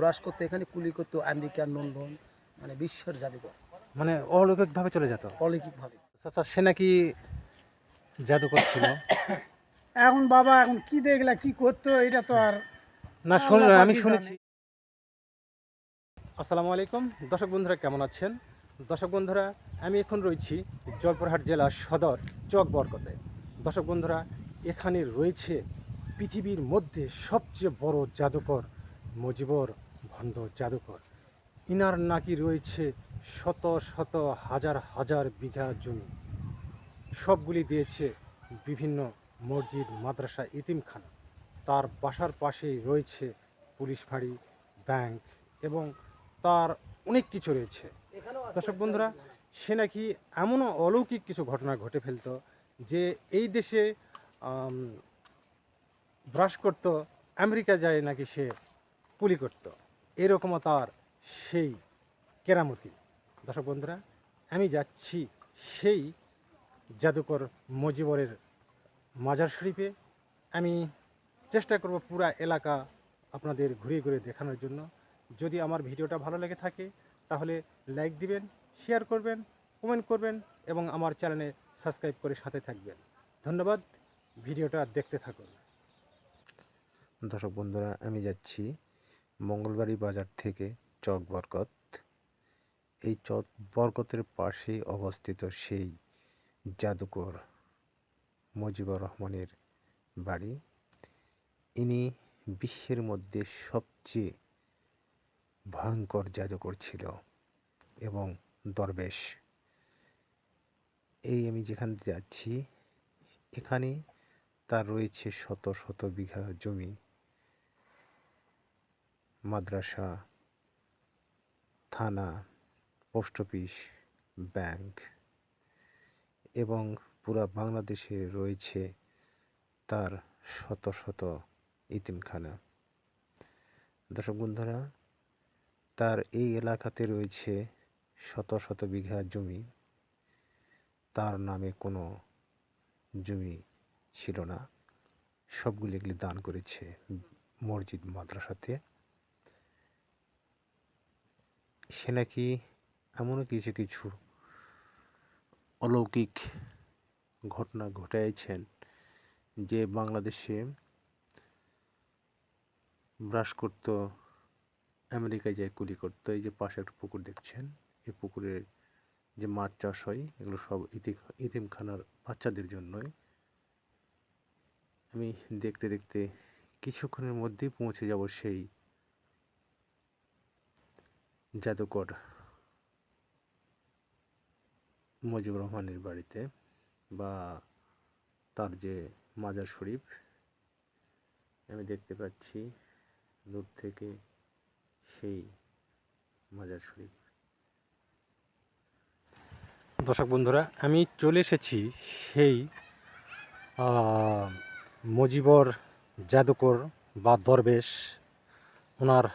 Brush করতো এখানে কুলি করতো আমেরিকা লন্ডন মানে বিশ্বের জাদুঘর। মানে অলৌকিকভাবে চলে যেত? অলৌকিকভাবে। আচ্ছা সে নাকি জাদুকর ছিল? এখন বাবা এখন কি দেখলা কি করতো এটা তো আর না শুন আমি শুনেছি। আসসালামু আলাইকুম। দর্শক বন্ধুরা কেমন আছেন? দর্শক বন্ধুরা আমি এখন রয়েছি জয়পুরহাট জেলার সদর চক বরকতে। দর্শক বন্ধুরা এখানে রয়েছে পৃথিবীর মধ্যে সবচেয়ে বড় জাদুকর মুজিবর ভণ্ড জাদুকর। ইনার নাকি রয়েছে শত শত হাজার হাজার বিঘা জমি। সবগুলি দিয়েছে বিভিন্ন মসজিদ মাদ্রাসা ইতিমখানা তার বাসার পাশেই রয়েছে পুলিশ ফাঁড়ি ব্যাংক এবং তার অনেক কিছু রয়েছে। দর্শক বন্ধুরা সে নাকি এমনও অলৌকিক কিছু ঘটনা ঘটে ফেলতো যে এই দেশে ব্রাশ করত আমেরিকা যায় নাকি সে কুলি করত। এরকমও তার সেই কেরামতি। দর্শক বন্ধুরা, আমি যাচ্ছি সেই জাদুকর মজিবরের মাজার শরীফে। আমি চেষ্টা করব পুরা এলাকা আপনাদের ঘুরিয়ে ঘুরে দেখানোর জন্য। যদি আমার ভিডিওটা ভালো লেগে থাকে, তাহলে লাইক দিবেন, শেয়ার করবেন, কমেন্ট করবেন এবং আমার চ্যানেলে সাবস্ক্রাইব করে সাথে থাকবেন। ধন্যবাদ, ভিডিওটা দেখতে থাকুন। দর্শক বন্ধুরা, আমি যাচ্ছি মঙ্গলবাড়ি বাজার থেকে চক বরকত। এই চক বরকতের পাশেই অবস্থিত সেই জাদুকর মুজিবুর রহমানের বাড়ি। ইনি বিশ্বের মধ্যে সবচেয়ে ভয়ঙ্কর জাদুকর ছিল এবং দরবেশ। এই আমি যেখানে যাচ্ছি, এখানে তার রয়েছে শত শত বিঘা জমি। মাদ্রাসা, থানা, পোস্ট অফিস, ব্যাংক এবং পুরা বাংলাদেশে রয়েছে তার শত শত ইতিমখানা। দর্শক বন্ধুরা, তার এই এলাকাতে রয়েছে শত শত বিঘা জমি। তার নামে কোনো জমি ছিল না। সবগুলি এগুলি দান করেছে মসজিদ মাদ্রাসাতে। সে নাকি এমনও কিছু কিছু অলৌকিক ঘটনা ঘটাইছেন যে বাংলাদেশে ব্রাশ করত, আমেরিকায় যায় কুলি করতো। এই যে পাশে একটা পুকুর দেখছেন, এই পুকুরে যে মাছ চাষ হয়, এগুলো সব ইতি, ইতিমখানার বাচ্চাদের জন্যই। আমি দেখতে দেখতে কিছুক্ষণের মধ্যেই পৌঁছে যাব সেই জাদুকর মুজিবুর রহমানের বাড়িতে বা তার যে মাজার শরীফ, আমি দেখতে পাচ্ছি দূর থেকে সেই মাজার শরীফ। দর্শক বন্ধুরা, আমি চলে এসেছি সেই মজিবর জাদুকর বা দরবেশ, ওনার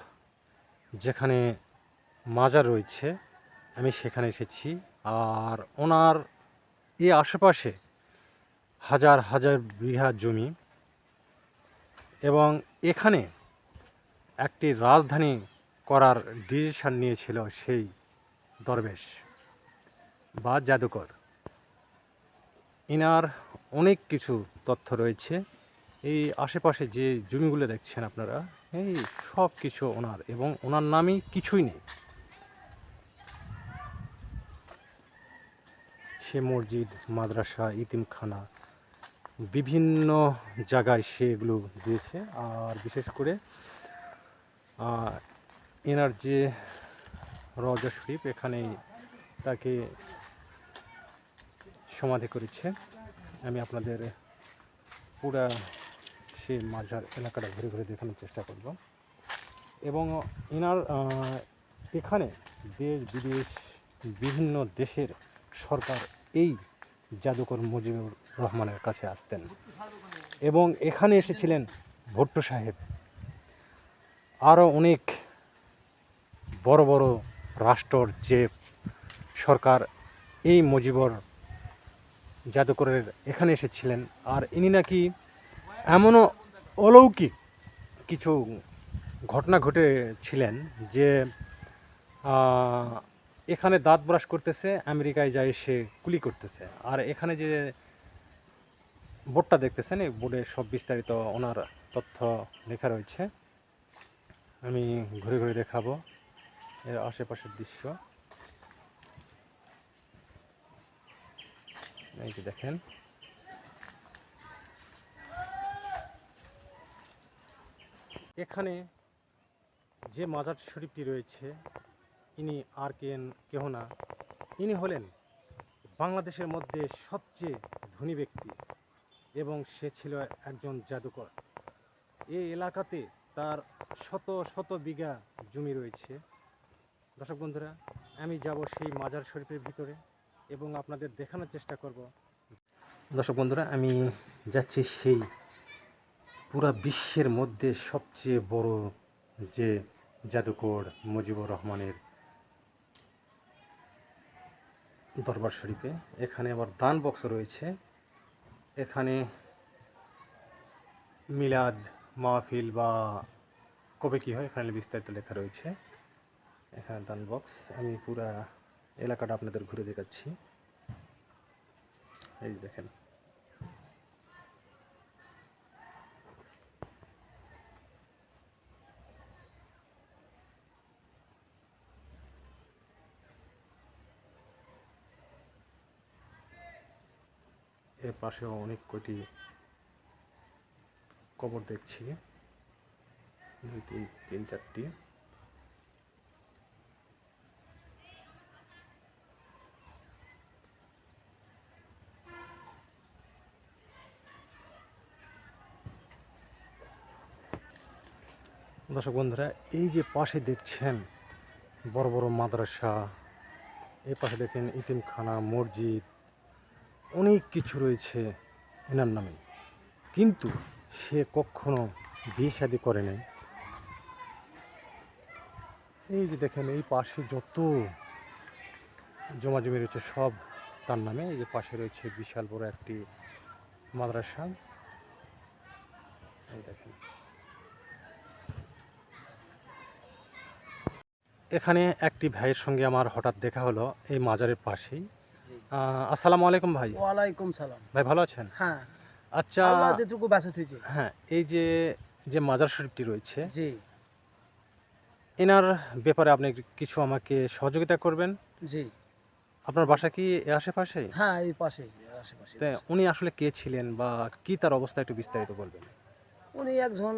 যেখানে মাজার রয়েছে। আমি সেখানে এসেছি। আর ওনার এই আশেপাশে হাজার হাজার বিঘা জমি এবং এখানে একটি রাজধানী করার ডিসিশন নিয়েছিল সেই দরবেশ বা জাদুকর। ইনার অনেক কিছু তথ্য রয়েছে। এই আশেপাশে যে জমিগুলো দেখছেন আপনারা, এই সব কিছু ওনার এবং ওনার নামই কিছুই নেই। সে মসজিদ, মাদ্রাসা, ইতিমখানা, বিভিন্ন জায়গায় সে এগুলো দিয়েছে। আর বিশেষ করে এনার যে রজা শরীফ, এখানে তাকে সমাধি করেছে। আমি আপনাদের পুরা সে মাজার এলাকাটা ঘুরে ঘুরে দেখানোর চেষ্টা করব। এবং এনার এখানে দেশ বিদেশ বিভিন্ন দেশের সরকার এই জাদুকর মুজিবুর রহমানের কাছে আসতেন। এবং এখানে এসেছিলেন ভুট্টো সাহেব। আরও অনেক বড় বড় রাষ্ট্রর যে সরকার, এই মুজিবর জাদুকরের এখানে এসেছিলেন। আর ইনি নাকি এমনও অলৌকিক কিছু ঘটনা ঘটেছিলেন যে এখানে দাঁত ব্রাশ করতেছে, আমেরিকায় যায় সে কুলি করতেছে। আর এখানে যে বোর্ডটা দেখতেছেন, এই বোর্ডে সব বিস্তারিত ওনার তথ্য লেখা রয়েছে। আমি ঘুরে ঘুরে দেখাবো এর আশেপাশের দৃশ্য। এই যে দেখেন। এখানে যে মাজার শরীফটি রয়েছে ইনি আর কেন, কেহ না। ইনি হলেন বাংলাদেশের মধ্যে সবচেয়ে ধনী ব্যক্তি এবং সে ছিল একজন জাদুকর। এই এলাকাতে তার শত শত বিঘা জমি রয়েছে। দর্শক বন্ধুরা, আমি যাব সেই মাজার শরীফের ভিতরে এবং আপনাদের দেখানোর চেষ্টা করব। দর্শক বন্ধুরা, আমি যাচ্ছি সেই পুরা বিশ্বের মধ্যে সবচেয়ে বড় যে জাদুকর মুজিবুর রহমানের দরবার শরীফে। এখানে আবার দান বক্স রয়েছে। এখানে মিলাদ, মাহফিল বা কবে কী হয়, এখানে বিস্তারিত লেখা রয়েছে। এখানে দান বক্স। আমি পুরা এলাকাটা আপনাদের ঘুরে দেখাচ্ছি। এই দেখেন। এর পাশেও অনেক কটি কবর দেখছি। দুই, তিন তিন, চারটি। দর্শক বন্ধুরা, এই যে পাশে দেখছেন বড় বড় মাদ্রাসা, এই পাশে দেখেন ইতিমখানা, মসজিদ অনেক কিছু রয়েছে এনার নামে। কিন্তু সে কখনো বিয়ে শাদি করে নাই। এই যে দেখেন, এই পাশে যত জমা জমি রয়েছে, সব তার নামে। এই যে পাশে রয়েছে বিশাল বড় একটি মাদ্রাসা। এই দেখেন। এখানে একটি ভাইয়ের সঙ্গে আমার হঠাৎ দেখা হলো, এই মাজারের পাশেই। আসসালামু আলাইকুম ভাই। ওয়ালাইকুম সালাম। ভাই ভালো আছেন? হ্যাঁ। আচ্ছা আল্লাহ যেটুকু বাঁচা থুইছে। হ্যাঁ এই যে যে মাজার শরীফটি রয়েছে জি। এনার ব্যাপারে আপনি কিছু আমাকে সহযোগিতা করবেন? জি। আপনার বাসা কি আশেপাশে? হ্যাঁ এই পাশে আশেপাশে উনি আসলে কে ছিলেন বা কি তার অবস্থা একটু বিস্তারিত বলবেন? উনি একজন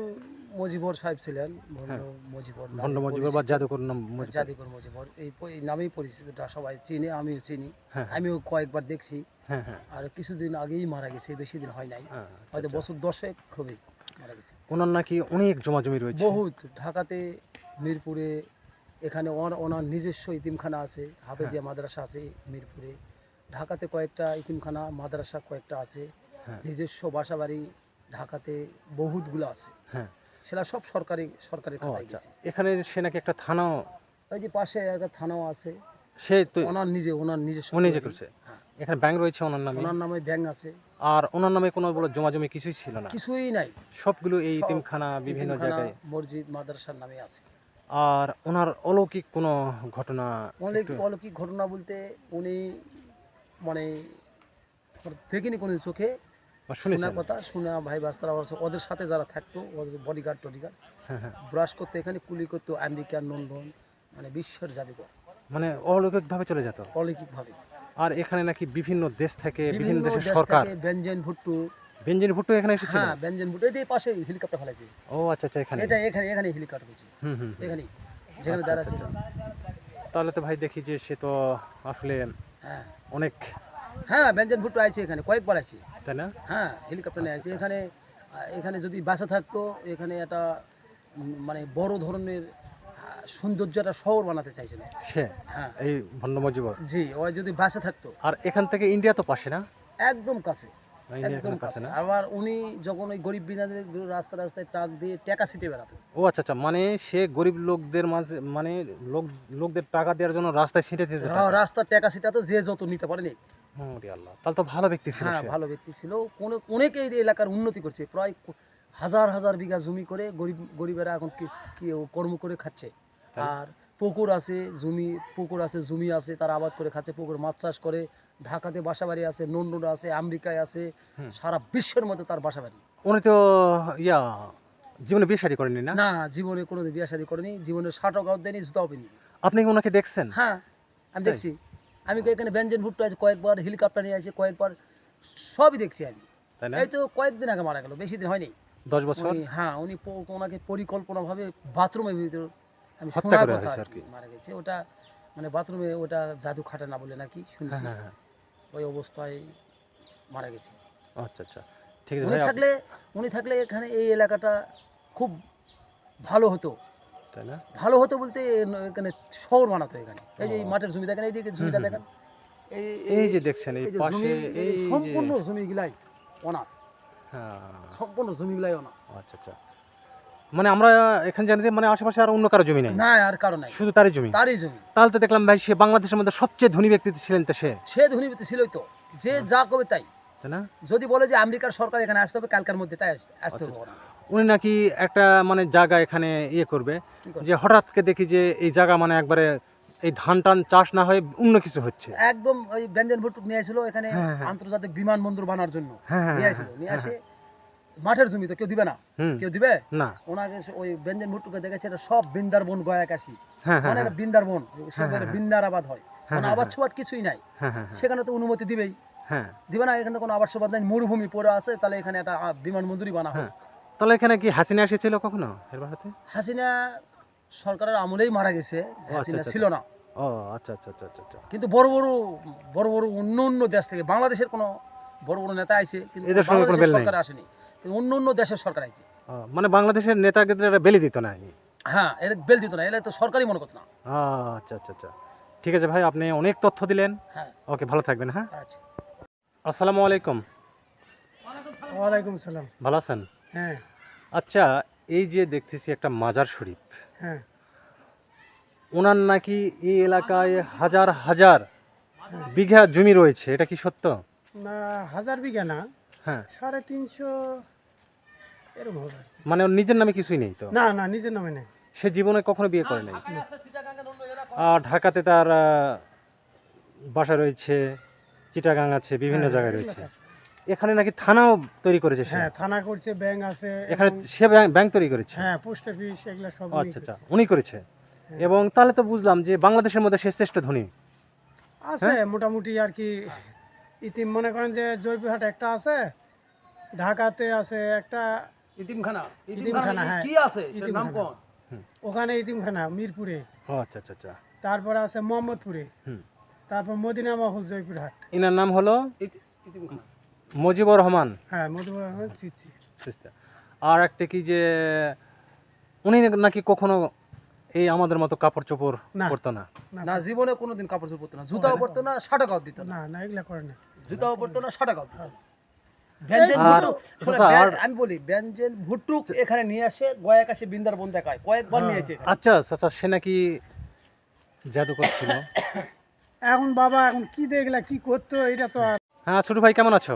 মজিবর সাহেব ছিলেন ভণ্ড হ্যাঁ। মজিবর ভণ্ড নামে মজিবর বা। জাদুকর নাম মজিবর। জাদুকর মজিবর। এই এই নামেই পরিচিতটা সবাই চিনে আমিও চিনি। হ্যাঁ আমিও কয়েকবার দেখছি। হ্যাঁ হ্যাঁ। আর কিছুদিন আগেই মারা গেছে বেশি দিন হয় নাই। হ্যাঁ, হয়তো আচ্ছা। বছর দশেক হবে মারা গেছে। ওনার নাকি অনেক জমা জমি রয়েছে। বহুত। ঢাকাতে মিরপুরে এখানে ওনার নিজস্ব ইতিমখানা আছে হাফেজিয়া মাদ্রাসা আছে মিরপুরে। ঢাকাতে কয়েকটা ইতিমখানা মাদ্রাসা কয়েকটা আছে। হ্যাঁ। নিজস্ব বাসাবাড়ি ঢাকাতে বহুতগুলো আছে। হ্যাঁ। সেটা সব সরকারি সরকারি খাতায় আচ্ছা। গেছে। এখানে সে নাকি একটা থানাও ওই যে পাশে একটা থানাও আছে। সে তো ওনার নিজে ওনার নিজে তৈরি। করছে। হ্যাঁ। এখানে ব্যাংক রয়েছে ওনার নামে? ওনার নামে ব্যাংক আছে। আর ওনার নামে কোনো বলে জমা জমি কিছুই ছিল না? কিছুই নাই। সবগুলো এই ইতিমখানা বিভিন্ন জায়গায়? মসজিদ মাদ্রাসার নামে আছে। আর ওনার অলৌকিক কোনো ঘটনা অনেক একটু- অলৌকিক ঘটনা বলতে উনি মানে দেখিনি কোনো চোখে শোনা কথা শোনা ভাই বাস্তারা ওদের সাথে যারা থাকতো ওদের বডিগার্ড টডিগার্ড ব্রাশ করতে এখানে কুলি করতো আমেরিকার লন্ডন মানে বিশ্বের জাদুঘর। মানে অলৌকিক ভাবে চলে যেত। অলৌকিক ভাবে আর এখানে নাকি বিভিন্ন দেশ থেকে বিভিন্ন দেশের দেশ সরকার। ব্যঞ্জন ভুট্টু। বেঞ্জিন ভুট্টো এখানে এসেছিল? হ্যাঁ ব্যঞ্জন ভুট্টু এই পাশে হেলিকপ্টার ফেলেছে। ও আচ্ছা আচ্ছা এখানে। এটা এখানে এখানে হেলিকপ্টার হয়েছে হুম হুম। এখানে যেখানে আচ্ছা, দাঁড়া আচ্ছা, ছিল তাহলে তো ভাই দেখি যে সে তো আসলে হ্যাঁ। অনেক হ্যাঁ ব্যঞ্জন ভুট্টু আছে এখানে কয়েকবার আছে তাই না? হ্যাঁ হেলিকপ্টার নিয়ে আছে এখানে এখানে যদি বাসা থাকতো এখানে একটা মানে বড় ধরনের সৌন্দর্য একটা শহর বানাতে চাইছিল। সে হ্যাঁ। এই ভণ্ড মজিবর। জি যদি বাসা থাকতো। আর এখান থেকে ইন্ডিয়া তো পাশে না? একদম কাছে। একদম কাছে না? আবার উনি যখন ওই গরিব বিনাদের রাস্তা রাস্তায় টাক দিয়ে টাকা ছিটে বেড়াতো। ও আচ্ছা আচ্ছা মানে সে গরিব লোকদের মাঝে মানে লোক লোকদের টাকা দেওয়ার জন্য রাস্তায় ছিটে দিতে রা- রাস্তার টাকা ছিটাতো যে যত নিতে পারেনি আল্লাহ তাহলে তো ভালো ব্যক্তি ছিল হ্যাঁ ভালো ব্যক্তি ছিল। অনেকে এই এলাকার উন্নতি করছে। প্রায় হাজার হাজার বিঘা জমি করে গরিব গরিবেরা এখন কি কি কর্ম করে খাচ্ছে। আর পুকুর আছে জমি পুকুর আছে জমি আছে তারা আবাদ করে খাচ্ছে পুকুর মাছ চাষ করে। ঢাকাতে বাসা বাড়ি আছে লন্ডন আছে আমেরিকায় আছে সারা বিশ্বের মধ্যে তার বাসা বাড়ি উনি তো ইয়া জীবনে বিয়ে শাদী করেননি না? না জীবনে কোনোদিন বিয়ে শাদী করেনি। জীবনে ষাটও গাও দেয়নি জুতাও পেনি আপনি কি ওনাকে দেখছেন? হ্যাঁ আমি দেখছি। আমি এখানে ব্যঞ্জন ভুট্টো আছে কয়েকবার হেলিকপ্টার নিয়ে আছে কয়েকবার সবই দেখছি আমি। তাই এই তো কয়েকদিন আগে মারা গেল বেশি দিন হয়নি। দশ বছর? হ্যাঁ উনি ওনাকে পরিকল্পনা ভাবে বাথরুমের ভিতরে আমি শোনার কথা। মারা গেছে। ওটা মানে বাথরুমে ওটা জাদু খাটে না বলে নাকি হ্যাঁ শুনছি। হ্যাঁ হ্যাঁ ওই অবস্থায় মারা গেছে। আচ্ছা আচ্ছা। ঠিক আছে উনি থাকলে উনি থাকলে এখানে এই এলাকাটা খুব ভালো হতো। তাই না? ভালো হতো বলতে এখানে শহর বানাতো এখানে। এই যে মাঠের জমি দেখেন এইদিকে জমিটা দেখেন। এই যে দেখছেন এই পাশে এই সম্পূর্ণ জমিগুলাই অনাথ হ্যাঁ। সম্পূর্ণ জমিগুলাই অনাথ আচ্ছা আচ্ছা। মানে আমরা এখানে জানি মানে আশেপাশে আর অন্য কারও জমি নেই? না আর কারও নাই। শুধু তারই জমি? তারই জমি। তাহলে তো দেখলাম ভাই সে বাংলাদেশের মধ্যে সবচেয়ে ধনী ব্যক্তি ছিলেন তো সে। সে ধনী ব্যক্তি ছিলই তো। যে যা কবে তাই। তাই না? যদি বলে যে আমেরিকার সরকার এখানে আসতে হবে কালকার মধ্যে তাই আসবে আসতে আচ্ছা, হবে না। উনি নাকি একটা মানে জায়গা এখানে ইয়ে করবে? যে হঠাৎকে দেখি যে এই জায়গা মানে একবারে এই ধান টান চাষ না হয়ে অন্য কিছু হচ্ছে। একদম ওই ব্যঞ্জন ভুট্টুক নিয়ে আসলো এখানে হ্যাঁ, হ্যাঁ। আন্তর্জাতিক বিমানবন্দর বানার জন্য। হ্যাঁ নিয়ে আসলো। নিয়ে আসে মাঠের জমি তো কেউ দিবে না। কেউ দিবে? না। ওনাকে ওই ব্যঞ্জন ভুট্টুকে দেখেছে এটা সব বিন্দারবন গয়াকাশি হ্যাঁ হ্যাঁ মানে বিন্দারবন হ্যাঁ, সেখানে। বিন্দার আবাদ হয়। কোনো আবাদ সুবাদ কিছুই নাই। সেখানে তো অনুমতি দিবেই। হ্যাঁ। দিবে না এখানে কোনো আবাদ সুবাদ নাই মরুভূমি পড়ে আছে তাহলে এখানে একটা বিমানবন্দরই বানা হ্যাঁ। তাহলে এখানে কি হাসিনা এসেছিল কখনো এর হাসিনা সরকারের আমলেই মারা গেছে হাসিনা আচ্ছা, ছিল না। ও আচ্ছা আচ্ছা আচ্ছা আচ্ছা আচ্ছা। কিন্তু বড় বড় বড় বড় অন্য অন্য দেশ থেকে বাংলাদেশের কোনো বড় বড় নেতা আইছে কিন্তু এদের সঙ্গে কোনো বাংলাদেশের সরকার আসেনি। অন্য অন্য দেশের সরকার আইছে। মানে বাংলাদেশের নেতাদের বেলি দিত না হ্যাঁ এর বেল দিত না এলে তো সরকারই মনে করতো না। আচ্ছা আচ্ছা আচ্ছা। ঠিক আছে ভাই আপনি অনেক তথ্য দিলেন। হ্যাঁ। ওকে ভালো থাকবেন হ্যাঁ? আচ্ছা। আসসালামু আলাইকুম। ওয়ালাইকুম সালাম। ভালো আছেন? হ্যাঁ। আচ্ছা এই যে দেখতেছি একটা মাজার শরীফ। হ্যাঁ। ওনার নাকি এই এলাকায় হাজার হাজার বিঘা জমি রয়েছে এটা কি সত্য? হাজার বিঘা না। হ্যাঁ। সাড়ে তিনশো এরকম হবে। মানে ওর নিজের নামে কিছুই নেই তো? না না নিজের নামে নেই। সে জীবনে কখনো বিয়ে করে নাই? আর ঢাকাতে তার বাসা রয়েছে চিটাগাং আছে বিভিন্ন হ্যাঁ, জায়গায় রয়েছে। এখানে নাকি থানাও তৈরি করেছে সে? হ্যাঁ থানা করছে ব্যাংক আছে এখানে সে ব্যাংক- তৈরি করেছে? হ্যাঁ পোস্ট অফিস এগুলো সব আচ্ছা আচ্ছা উনি করেছে। হ্যাঁ। এবং তাহলে তো বুঝলাম যে বাংলাদেশের মধ্যে সে শ্রেষ্ঠ ধনী। আছে হ্যাঁ? মোটামুটি আর কি। ইতিম মনে করেন যে জয়পুরহাট একটা আছে ঢাকাতে আছে একটা ইতিমখানা ইতিমখানা, হ্যাঁ। কি আছে? সেটার নাম ইতিমখানা। কোন? ওখানে ইতিমখানা মিরপুরে। ও আচ্ছা আচ্ছা আচ্ছা। তারপরে আছে মোহাম্মদপুরে। হুম। তারপর মদিনা মহল জয়পুরহাট। এনার নাম হলো? ইতিমখানা। মুজিবুর রহমান। হ্যাঁ মধুপুর চিচি সিস্টার আর একটা কি যে উনি নাকি কখনো এই আমাদের মতো কাপড় চোপড় না। করতো না না। জীবনে কোনোদিন কাপড় চোপড় পরতো না। জুতাও পরতো না। ষাট টাকাও দিত না। না না এগুলা করে না। জুতাও পরতো না ষাট টাকাও দিত আচ্ছা, ব্যা- আমি বলি ব্যঞ্জন ভুট্টুক এখানে নিয়ে আসে গয়া কাছে বিন্দার বন দেখায়। কয়েকবার হ্যাঁ। নিয়েছে আচ্ছা আচ্ছা সে নাকি জাদু করছিল এখন বাবা এখন কি দেখলা কি করতো এটা তো হ্যাঁ ছোট ভাই কেমন আছো?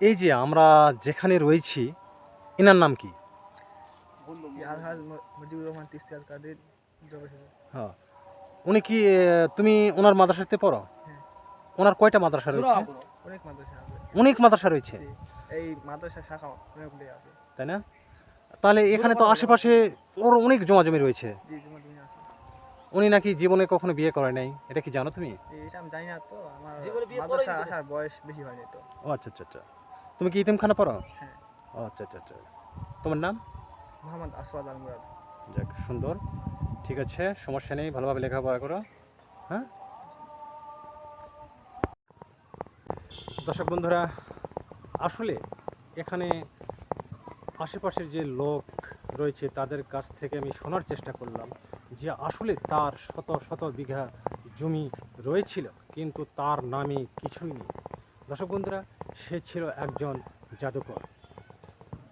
এই যে আমরা যেখানে রয়েছি এনার নাম কি? হ্যাঁ। উনি কি তুমি ওনার মাদ্রাসাতে পড়ো? হ্যাঁ। ওনার কয়টা মাদ্রাসা রয়েছে? অনেক মাদ্রাসা অনেক মাদ্রাসা রয়েছে? এই মাদ্রাসা শাখা তাই না? তাহলে এখানে তো আশেপাশে ওর অনেক জমা জমি রয়েছে উনি নাকি জীবনে কখনো বিয়ে করে নাই? এটা কি জানো তুমি? এটা আমি জানি না তো আমার জীবনে বিয়ে মাদ্রাসা আসার বয়স বেশি হয়নি তো। ও আচ্ছা আচ্ছা আচ্ছা। তুমি কি ইতিমখানা পড়ো? হ্যাঁ। ও আচ্ছা আচ্ছা আচ্ছা। তোমার নাম? মোহাম্মদ আসওয়াদ আল মুরাদ যাক সুন্দর। ঠিক আছে সমস্যা নেই ভালোভাবে লেখাপড়া করো। হ্যাঁ? দর্শক বন্ধুরা আসলে এখানে আশেপাশের যে লোক রয়েছে তাদের কাছ থেকে আমি শোনার চেষ্টা করলাম। যে আসলে তার শত শত বিঘা জমি রয়েছিল, কিন্তু তার নামে কিছুই নেই। দর্শক বন্ধুরা, সে ছিল একজন জাদুকর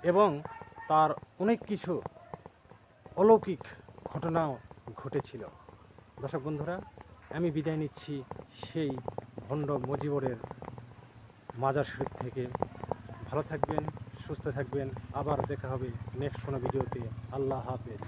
এবং তার অনেক কিছু অলৌকিক ঘটনাও ঘটেছিল। দর্শক বন্ধুরা, আমি বিদায় নিচ্ছি সেই ভণ্ড মজিবরের মাজার শরীর থেকে। ভালো থাকবেন, সুস্থ থাকবেন। আবার দেখা হবে নেক্সট কোনো ভিডিওতে। আল্লাহ হাফেজ।